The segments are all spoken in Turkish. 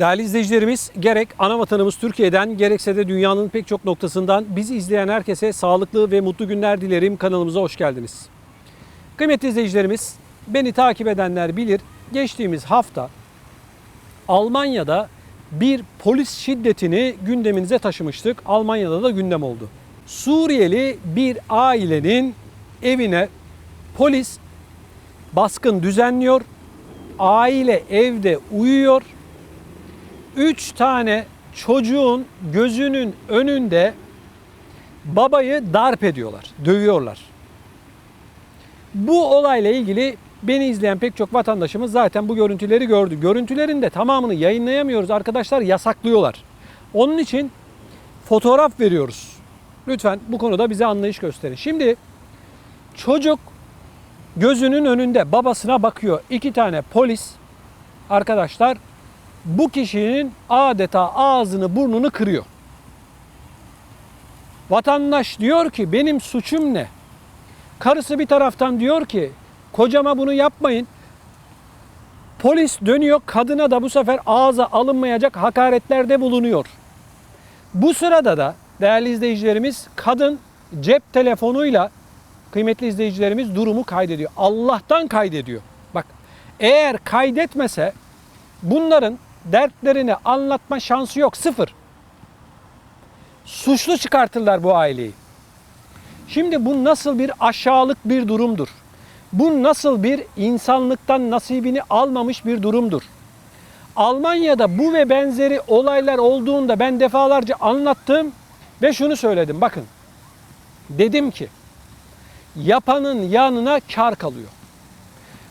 Değerli izleyicilerimiz gerek ana vatanımız Türkiye'den gerekse de dünyanın pek çok noktasından bizi izleyen herkese sağlıklı ve mutlu günler dilerim. Kanalımıza hoş geldiniz. Kıymetli izleyicilerimiz beni takip edenler bilir. Geçtiğimiz hafta Almanya'da bir polis şiddetini gündeminize taşımıştık. Almanya'da da gündem oldu. Suriyeli bir ailenin evine polis baskın düzenliyor. Aile evde uyuyor. Üç tane çocuğun gözünün önünde babayı darp ediyorlar, dövüyorlar. Bu olayla ilgili beni izleyen pek çok vatandaşımız zaten bu görüntüleri gördü. Görüntülerin de tamamını yayınlayamıyoruz arkadaşlar, yasaklıyorlar. Onun için fotoğraf veriyoruz. Lütfen bu konuda bize anlayış gösterin. Şimdi çocuk gözünün önünde babasına bakıyor. İki tane polis arkadaşlar bu kişinin adeta ağzını burnunu kırıyor. Vatandaş diyor ki benim suçum ne? Karısı bir taraftan diyor ki kocama bunu yapmayın. Polis dönüyor kadına da bu sefer ağza alınmayacak hakaretlerde bulunuyor. Bu sırada da değerli izleyicilerimiz kadın cep telefonuyla kıymetli izleyicilerimiz durumu kaydediyor. Allah'tan kaydediyor. Bak eğer kaydetmese bunların dertlerini anlatma şansı yok. Sıfır. Suçlu çıkartırlar bu aileyi. Şimdi bu nasıl bir aşağılık bir durumdur? Bu nasıl bir insanlıktan nasibini almamış bir durumdur? Almanya'da bu ve benzeri olaylar olduğunda ben defalarca anlattım ve şunu söyledim. Bakın. Dedim ki yapanın yanına kar kalıyor.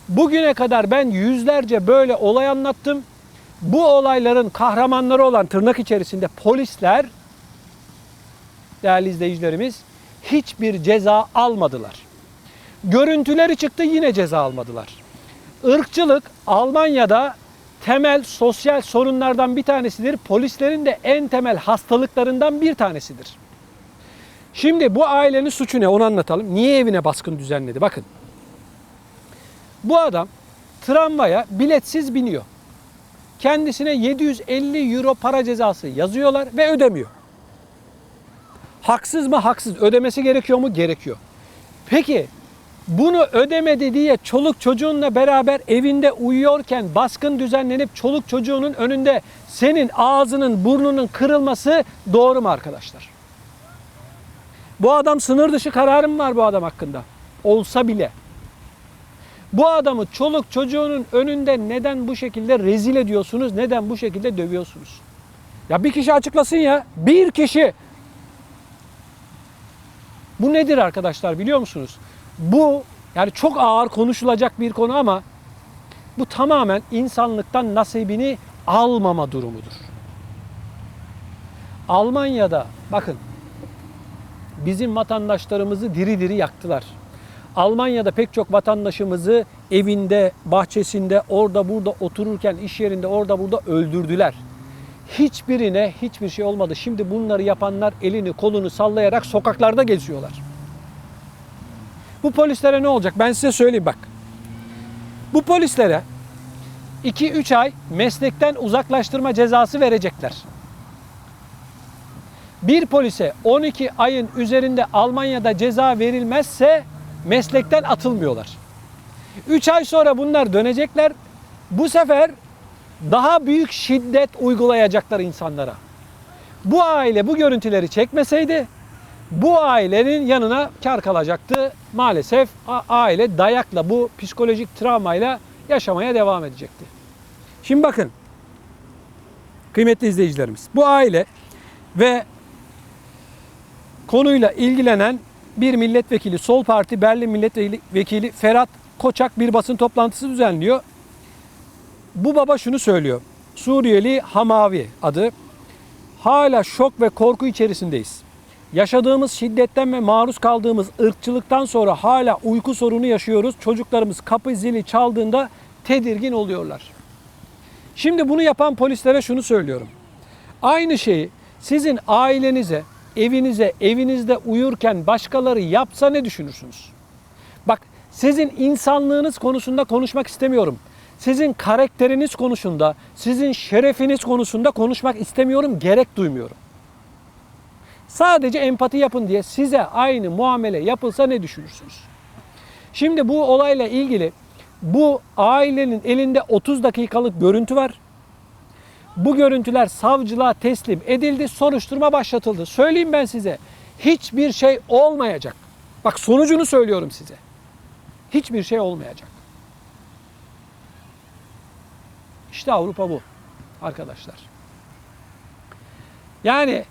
Bugüne kadar ben yüzlerce böyle olay anlattım. Bu olayların kahramanları olan tırnak içerisinde polisler değerli izleyicilerimiz hiçbir ceza almadılar. Görüntüleri çıktı yine ceza almadılar. Irkçılık Almanya'da temel sosyal sorunlardan bir tanesidir. Polislerin de en temel hastalıklarından bir tanesidir. Şimdi bu ailenin suçu ne onu anlatalım. Niye evine baskın düzenledi? Bakın. Bu adam tramvaya biletsiz biniyor. Kendisine 750 euro para cezası yazıyorlar ve ödemiyor. Haksız mı? Haksız. Ödemesi gerekiyor mu? Gerekiyor. Peki bunu ödemedi diye çoluk çocuğunla beraber evinde uyuyorken baskın düzenlenip çoluk çocuğunun önünde senin ağzının burnunun kırılması doğru mu arkadaşlar? Bu adam sınır dışı kararım var bu adam hakkında. Olsa bile. Bu adamı çoluk çocuğunun önünde neden bu şekilde rezil ediyorsunuz? Neden bu şekilde dövüyorsunuz? Ya bir kişi açıklasın ya. Bir kişi. Bu nedir arkadaşlar biliyor musunuz? Bu yani çok ağır konuşulacak bir konu ama bu tamamen insanlıktan nasibini almama durumudur. Almanya'da bakın bizim vatandaşlarımızı diri diri yaktılar. Almanya'da pek çok vatandaşımızı evinde, bahçesinde, orada burada otururken, iş yerinde, orada burada öldürdüler. Hiçbirine hiçbir şey olmadı. Şimdi bunları yapanlar elini kolunu sallayarak sokaklarda geziyorlar. Bu polislere ne olacak? Ben size söyleyeyim bak. Bu polislere 2-3 ay meslekten uzaklaştırma cezası verecekler. Bir polise 12 ayın üzerinde Almanya'da ceza verilmezse meslekten atılmıyorlar. 3 ay sonra bunlar dönecekler. Bu sefer daha büyük şiddet uygulayacaklar insanlara. Bu aile bu görüntüleri çekmeseydi bu ailenin yanına kar kalacaktı. Maalesef aile dayakla bu psikolojik travmayla yaşamaya devam edecekti. Şimdi bakın kıymetli izleyicilerimiz bu aile ve konuyla ilgilenen bir milletvekili, Sol Parti Berlin Milletvekili Ferhat Koçak bir basın toplantısı düzenliyor. Bu baba şunu söylüyor. Suriyeli Hamavi adı. Hala şok ve korku içerisindeyiz. Yaşadığımız şiddetten ve maruz kaldığımız ırkçılıktan sonra hala uyku sorunu yaşıyoruz. Çocuklarımız kapı zili çaldığında tedirgin oluyorlar. Şimdi bunu yapan polislere şunu söylüyorum. Aynı şeyi sizin ailenize, evinize, evinizde uyurken başkaları yapsa ne düşünürsünüz? Bak Sizin insanlığınız konusunda konuşmak istemiyorum. Sizin karakteriniz konusunda, sizin şerefiniz konusunda konuşmak istemiyorum, gerek duymuyorum. Sadece empati yapın diye size aynı muamele yapılsa ne düşünürsünüz? Şimdi bu olayla ilgili bu ailenin elinde 30 dakikalık görüntü var. Bu görüntüler savcılığa teslim edildi, soruşturma başlatıldı. Söyleyeyim ben size. Hiçbir şey olmayacak. Bak sonucunu söylüyorum size. Hiçbir şey olmayacak. İşte Avrupa bu arkadaşlar. Yani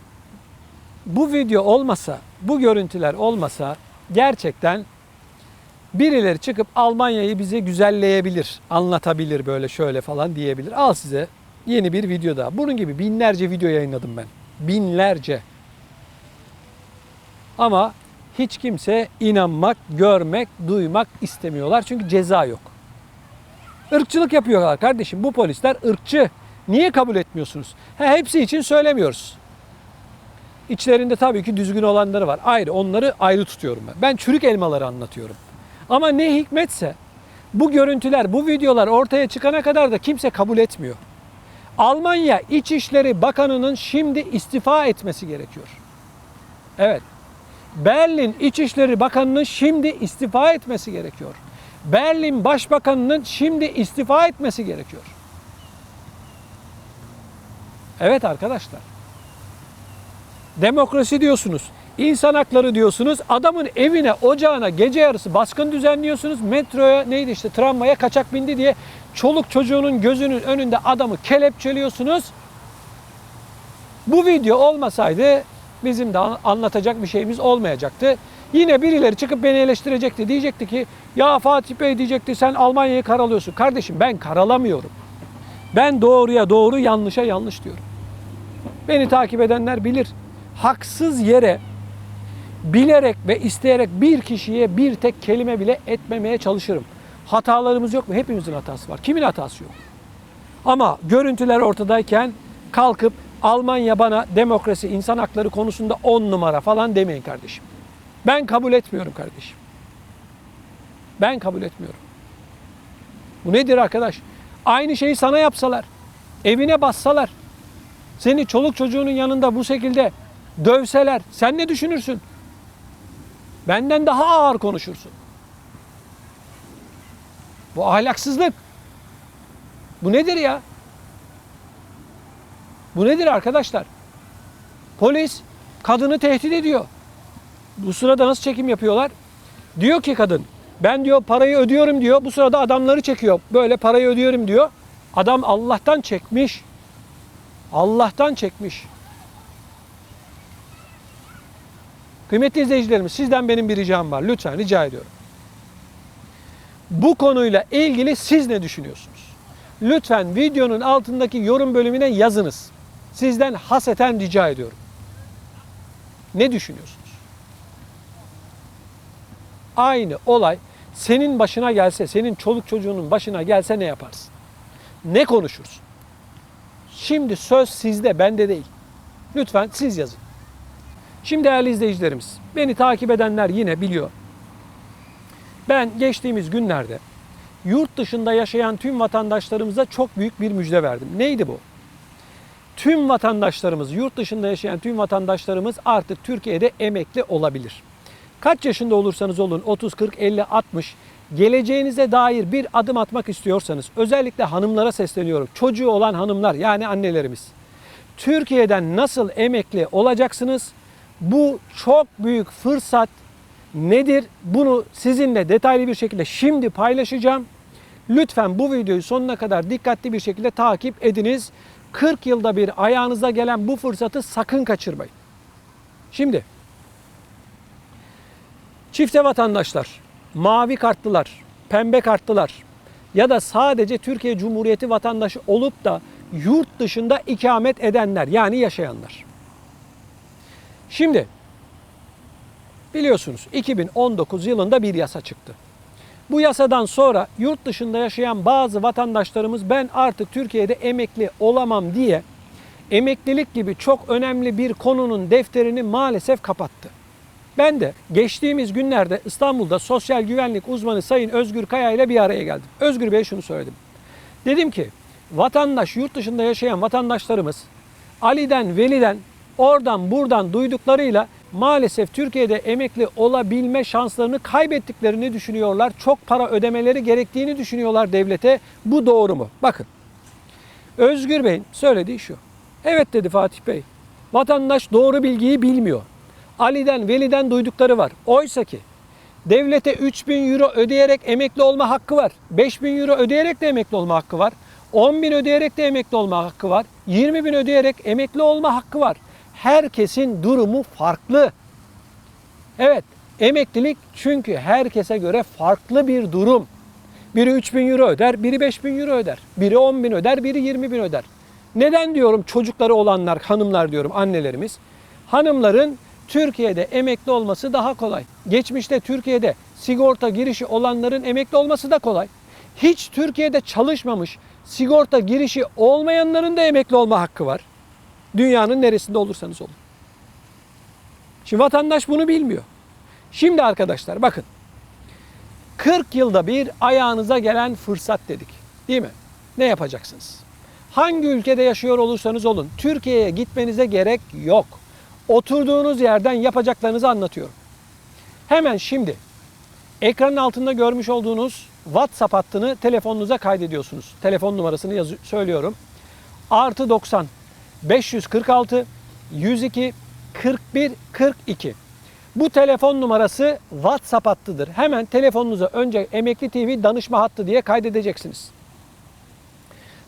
bu video olmasa, bu görüntüler olmasa gerçekten birileri çıkıp Almanya'yı bize güzelleyebilir, anlatabilir böyle şöyle falan diyebilir. Al size yeni bir video daha. Bunun gibi binlerce video yayınladım ben. Binlerce. Ama hiç kimse inanmak, görmek, duymak istemiyorlar. Çünkü ceza yok. Irkçılık yapıyorlar kardeşim. Bu polisler ırkçı. Niye kabul etmiyorsunuz? He, hepsi için söylemiyoruz. İçlerinde tabii ki düzgün olanları var. Ayrı. Onları ayrı tutuyorum ben. Ben çürük elmaları anlatıyorum. Ama ne hikmetse bu görüntüler, bu videolar ortaya çıkana kadar da kimse kabul etmiyor. Almanya İçişleri Bakanı'nın şimdi istifa etmesi gerekiyor. Evet. Berlin İçişleri Bakanı'nın şimdi istifa etmesi gerekiyor. Berlin Başbakanı'nın şimdi istifa etmesi gerekiyor. Evet arkadaşlar. Demokrasi diyorsunuz. insan hakları diyorsunuz. Adamın evine, ocağına gece yarısı baskın düzenliyorsunuz. Metroya neydi işte tramvaya kaçak bindi diye çoluk çocuğunun gözünün önünde adamı kelepçeliyorsunuz. Bu video olmasaydı bizim de anlatacak bir şeyimiz olmayacaktı. Yine birileri çıkıp beni eleştirecekti. Diyecekti ki ya Fatih Bey diyecekti sen Almanya'yı karalıyorsun. Kardeşim ben karalamıyorum. Ben doğruya doğru yanlışa yanlış diyorum. Beni takip edenler bilir. Haksız yere bilerek ve isteyerek bir kişiye bir tek kelime bile etmemeye çalışırım. Hatalarımız yok mu? Hepimizin hatası var. Kimin hatası yok? Ama görüntüler ortadayken kalkıp Almanya bana demokrasi, insan hakları konusunda on numara falan demeyin kardeşim. Ben kabul etmiyorum kardeşim. Ben kabul etmiyorum. Bu nedir arkadaş? Aynı şeyi sana yapsalar, evine bassalar, seni çoluk çocuğunun yanında bu şekilde dövseler sen ne düşünürsün? Benden daha ağır konuşursun. Bu ahlaksızlık. Bu nedir ya? Bu nedir arkadaşlar? Polis kadını tehdit ediyor. Bu sırada nasıl çekim yapıyorlar? Diyor ki kadın ben diyor parayı ödüyorum diyor. Bu sırada adamları çekiyor. Böyle parayı ödüyorum diyor. Adam Allah'tan çekmiş. Allah'tan çekmiş. Kıymetli izleyicilerimiz sizden benim bir ricam var. Lütfen rica ediyorum. Bu konuyla ilgili siz ne düşünüyorsunuz? Lütfen videonun altındaki yorum bölümüne yazınız. Sizden haseten rica ediyorum. Ne düşünüyorsunuz? Aynı olay senin başına gelse, senin çoluk çocuğunun başına gelse ne yaparsın? Ne konuşursun? Şimdi söz sizde, bende değil. Lütfen siz yazın. Şimdi değerli izleyicilerimiz, beni takip edenler yine biliyor. Ben geçtiğimiz günlerde yurt dışında yaşayan tüm vatandaşlarımıza çok büyük bir müjde verdim. Neydi bu? Tüm vatandaşlarımız, yurt dışında yaşayan tüm vatandaşlarımız artık Türkiye'de emekli olabilir. Kaç yaşında olursanız olun 30, 40, 50, 60 geleceğinize dair bir adım atmak istiyorsanız özellikle hanımlara sesleniyorum. Çocuğu olan hanımlar yani annelerimiz. Türkiye'den nasıl emekli olacaksınız? Bu çok büyük fırsat nedir? Bunu sizinle detaylı bir şekilde şimdi paylaşacağım. Lütfen bu videoyu sonuna kadar dikkatli bir şekilde takip ediniz. 40 yılda bir ayağınıza gelen bu fırsatı sakın kaçırmayın. Şimdi çifte vatandaşlar, mavi kartlılar, pembe kartlılar ya da sadece Türkiye Cumhuriyeti vatandaşı olup da yurt dışında ikamet edenler yani yaşayanlar. Şimdi biliyorsunuz 2019 yılında bir yasa çıktı. Bu yasadan sonra yurt dışında yaşayan bazı vatandaşlarımız ben artık Türkiye'de emekli olamam diye emeklilik gibi çok önemli bir konunun defterini maalesef kapattı. Ben de geçtiğimiz günlerde İstanbul'da sosyal güvenlik uzmanı Sayın Özgür Kaya ile bir araya geldim. Özgür Bey'e şunu söyledim. Dedim ki vatandaş, yurt dışında yaşayan vatandaşlarımız Ali'den, Veli'den, oradan buradan duyduklarıyla maalesef Türkiye'de emekli olabilme şanslarını kaybettiklerini düşünüyorlar. Çok para ödemeleri gerektiğini düşünüyorlar devlete. Bu doğru mu? Bakın. Özgür Bey'in söylediği şu. Evet dedi Fatih Bey. Vatandaş doğru bilgiyi bilmiyor. Ali'den, Veli'den duydukları var. Oysa ki devlete 3000 euro ödeyerek emekli olma hakkı var. 5000 euro ödeyerek de emekli olma hakkı var. 10 bin ödeyerek de emekli olma hakkı var. 20 bin ödeyerek emekli olma hakkı var. Herkesin durumu farklı. Evet, emeklilik çünkü herkese göre farklı bir durum. Biri 3 bin euro öder, biri 5 bin euro öder. Biri 10 bin öder, biri 20 bin öder. Neden diyorum çocukları olanlar, hanımlar diyorum annelerimiz. Hanımların Türkiye'de emekli olması daha kolay. Geçmişte Türkiye'de sigorta girişi olanların emekli olması da kolay. Hiç Türkiye'de çalışmamış, sigorta girişi olmayanların da emekli olma hakkı var. Dünyanın neresinde olursanız olun. Şimdi vatandaş bunu bilmiyor. Şimdi arkadaşlar bakın. 40 yılda bir ayağınıza gelen fırsat dedik. Değil mi? Ne yapacaksınız? Hangi ülkede yaşıyor olursanız olun Türkiye'ye gitmenize gerek yok. Oturduğunuz yerden yapacaklarınızı anlatıyorum. Hemen şimdi ekranın altında görmüş olduğunuz WhatsApp hattını telefonunuza kaydediyorsunuz. Telefon numarasını yazı- söylüyorum. Artı 90 546 102 41 42. Bu telefon numarası WhatsApp hattıdır. Hemen telefonunuza önce Emekli TV danışma hattı diye kaydedeceksiniz.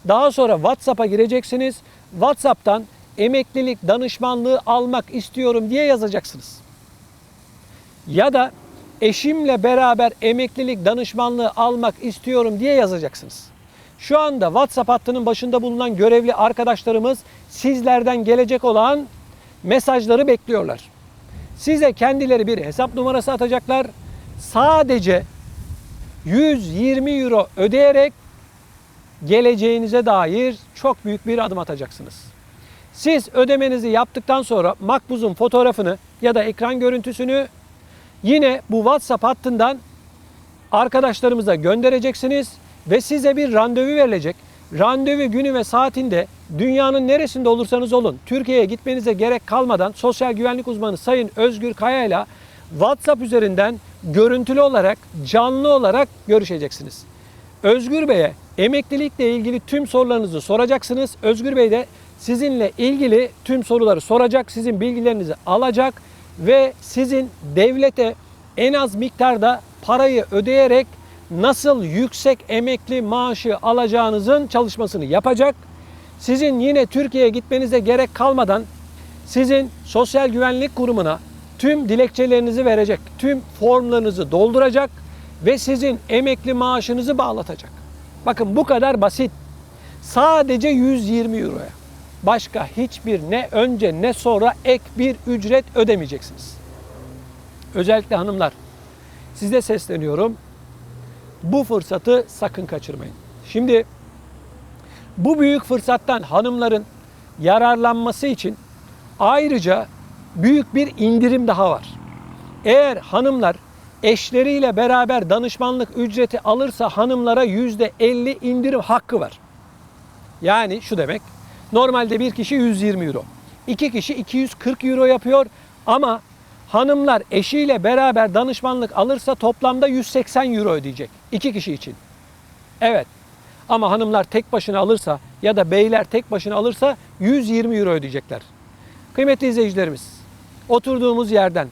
Daha sonra WhatsApp'a gireceksiniz. WhatsApp'tan emeklilik danışmanlığı almak istiyorum diye yazacaksınız. Ya da eşimle beraber emeklilik danışmanlığı almak istiyorum diye yazacaksınız. Şu anda WhatsApp hattının başında bulunan görevli arkadaşlarımız sizlerden gelecek olan mesajları bekliyorlar. Size kendileri bir hesap numarası atacaklar. Sadece 120 euro ödeyerek geleceğinize dair çok büyük bir adım atacaksınız. Siz ödemenizi yaptıktan sonra makbuzun fotoğrafını ya da ekran görüntüsünü yine bu WhatsApp hattından arkadaşlarımıza göndereceksiniz ve size bir randevu verilecek. Randevu günü ve saatinde dünyanın neresinde olursanız olun Türkiye'ye gitmenize gerek kalmadan sosyal güvenlik uzmanı Sayın Özgür Kaya ile WhatsApp üzerinden görüntülü olarak canlı olarak görüşeceksiniz. Özgür Bey'e emeklilikle ilgili tüm sorularınızı soracaksınız. Özgür Bey de sizinle ilgili tüm soruları soracak, sizin bilgilerinizi alacak ve sizin devlete en az miktarda parayı ödeyerek nasıl yüksek emekli maaşı alacağınızın çalışmasını yapacak. Sizin yine Türkiye'ye gitmenize gerek kalmadan sizin sosyal güvenlik kurumuna tüm dilekçelerinizi verecek, tüm formlarınızı dolduracak ve sizin emekli maaşınızı bağlatacak. Bakın bu kadar basit. Sadece 120 euroya. Başka hiçbir ne önce ne sonra ek bir ücret ödemeyeceksiniz. Özellikle hanımlar size sesleniyorum. Bu fırsatı sakın kaçırmayın. Şimdi bu büyük fırsattan hanımların yararlanması için ayrıca büyük bir indirim daha var. Eğer hanımlar eşleriyle beraber danışmanlık ücreti alırsa hanımlara %50 indirim hakkı var. Yani şu demek. Normalde bir kişi 120 euro. iki kişi 240 euro yapıyor ama hanımlar eşiyle beraber danışmanlık alırsa toplamda 180 euro ödeyecek. iki kişi için. Evet. Ama hanımlar tek başına alırsa ya da beyler tek başına alırsa 120 euro ödeyecekler. Kıymetli izleyicilerimiz, oturduğumuz yerden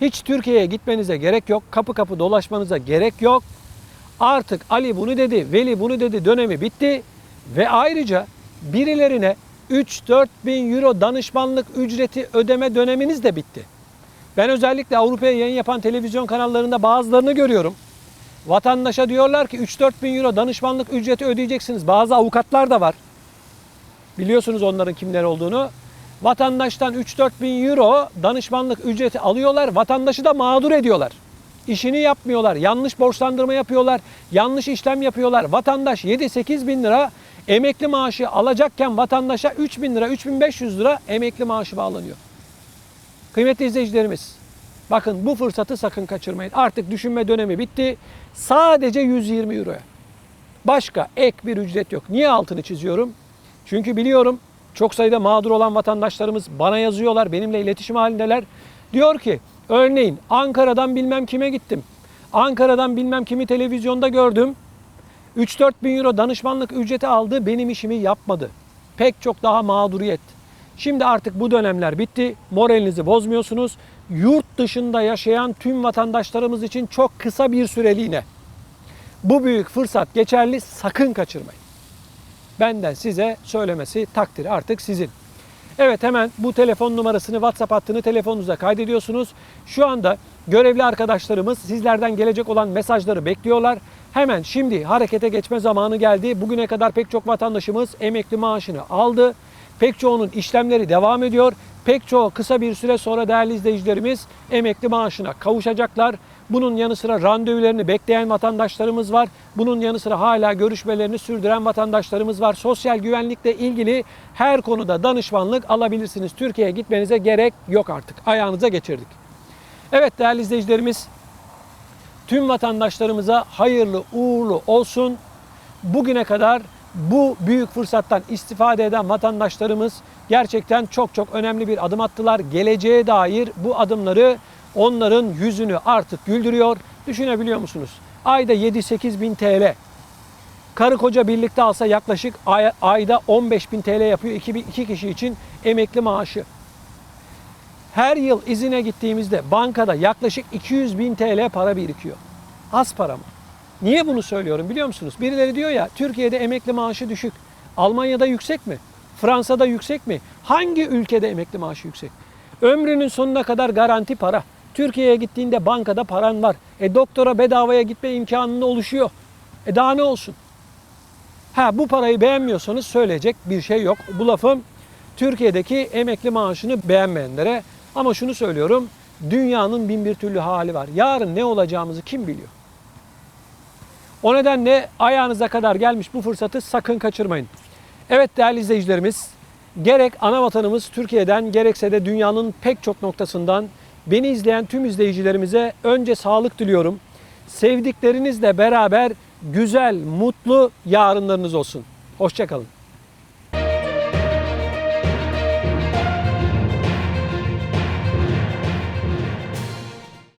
hiç Türkiye'ye gitmenize gerek yok. Kapı kapı dolaşmanıza gerek yok. Artık Ali bunu dedi, Veli bunu dedi dönemi bitti. Ve ayrıca birilerine 3-4 bin euro danışmanlık ücreti ödeme döneminiz de bitti. Ben özellikle Avrupa'ya yayın yapan televizyon kanallarında bazılarını görüyorum. Vatandaşa diyorlar ki 3-4 bin euro danışmanlık ücreti ödeyeceksiniz. Bazı avukatlar da var. Biliyorsunuz onların kimler olduğunu. Vatandaştan 3-4 bin euro danışmanlık ücreti alıyorlar. Vatandaşı da mağdur ediyorlar. İşini yapmıyorlar. Yanlış borçlandırma yapıyorlar. Yanlış işlem yapıyorlar. Vatandaş 7-8 bin lira emekli maaşı alacakken vatandaşa 3 bin lira, 3500 lira emekli maaşı bağlanıyor. Kıymetli izleyicilerimiz, Bakın bu fırsatı sakın kaçırmayın. Artık düşünme dönemi bitti. Sadece 120 euroya. Başka ek bir ücret yok. Niye altını çiziyorum? Çünkü biliyorum çok sayıda mağdur olan vatandaşlarımız bana yazıyorlar, benimle iletişim halindeler. Diyor ki örneğin Ankara'dan bilmem kime gittim. Ankara'dan bilmem kimi televizyonda gördüm. 3-4 bin euro danışmanlık ücreti aldı, benim işimi yapmadı. Pek çok daha mağduriyet. Şimdi artık bu dönemler bitti. Moralinizi bozmuyorsunuz. Yurt dışında yaşayan tüm vatandaşlarımız için çok kısa bir süreliğine bu büyük fırsat geçerli sakın kaçırmayın. Benden size söylemesi takdir artık sizin. Evet hemen bu telefon numarasını WhatsApp hattını telefonunuza kaydediyorsunuz. Şu anda görevli arkadaşlarımız sizlerden gelecek olan mesajları bekliyorlar. Hemen şimdi harekete geçme zamanı geldi. Bugüne kadar pek çok vatandaşımız emekli maaşını aldı. Pek çoğunun işlemleri devam ediyor. Pek çoğu kısa bir süre sonra değerli izleyicilerimiz emekli maaşına kavuşacaklar. Bunun yanı sıra randevularını bekleyen vatandaşlarımız var. Bunun yanı sıra hala görüşmelerini sürdüren vatandaşlarımız var. Sosyal güvenlikle ilgili her konuda danışmanlık alabilirsiniz. Türkiye'ye gitmenize gerek yok artık. Ayağınıza geçirdik. Evet değerli izleyicilerimiz tüm vatandaşlarımıza hayırlı uğurlu olsun. Bugüne kadar bu büyük fırsattan istifade eden vatandaşlarımız gerçekten çok çok önemli bir adım attılar. Geleceğe dair bu adımları onların yüzünü artık güldürüyor. Düşünebiliyor musunuz? Ayda 7-8 bin TL. Karı koca birlikte alsa yaklaşık ay- ayda 15 bin TL yapıyor iki, iki kişi için emekli maaşı. Her yıl izine gittiğimizde bankada yaklaşık 200 bin TL para birikiyor. Az para mı? Niye bunu söylüyorum biliyor musunuz? Birileri diyor ya Türkiye'de emekli maaşı düşük. Almanya'da yüksek mi? Fransa'da yüksek mi? Hangi ülkede emekli maaşı yüksek? Ömrünün sonuna kadar garanti para. Türkiye'ye gittiğinde bankada paran var. E doktora bedavaya gitme imkanın oluşuyor. E daha ne olsun? Ha bu parayı beğenmiyorsanız söyleyecek bir şey yok. Bu lafım Türkiye'deki emekli maaşını beğenmeyenlere. Ama şunu söylüyorum. Dünyanın bin bir türlü hali var. Yarın ne olacağımızı kim biliyor? O nedenle ayağınıza kadar gelmiş bu fırsatı sakın kaçırmayın. Evet değerli izleyicilerimiz, gerek ana vatanımız Türkiye'den gerekse de dünyanın pek çok noktasından beni izleyen tüm izleyicilerimize önce sağlık diliyorum. Sevdiklerinizle beraber güzel, mutlu yarınlarınız olsun. Hoşçakalın.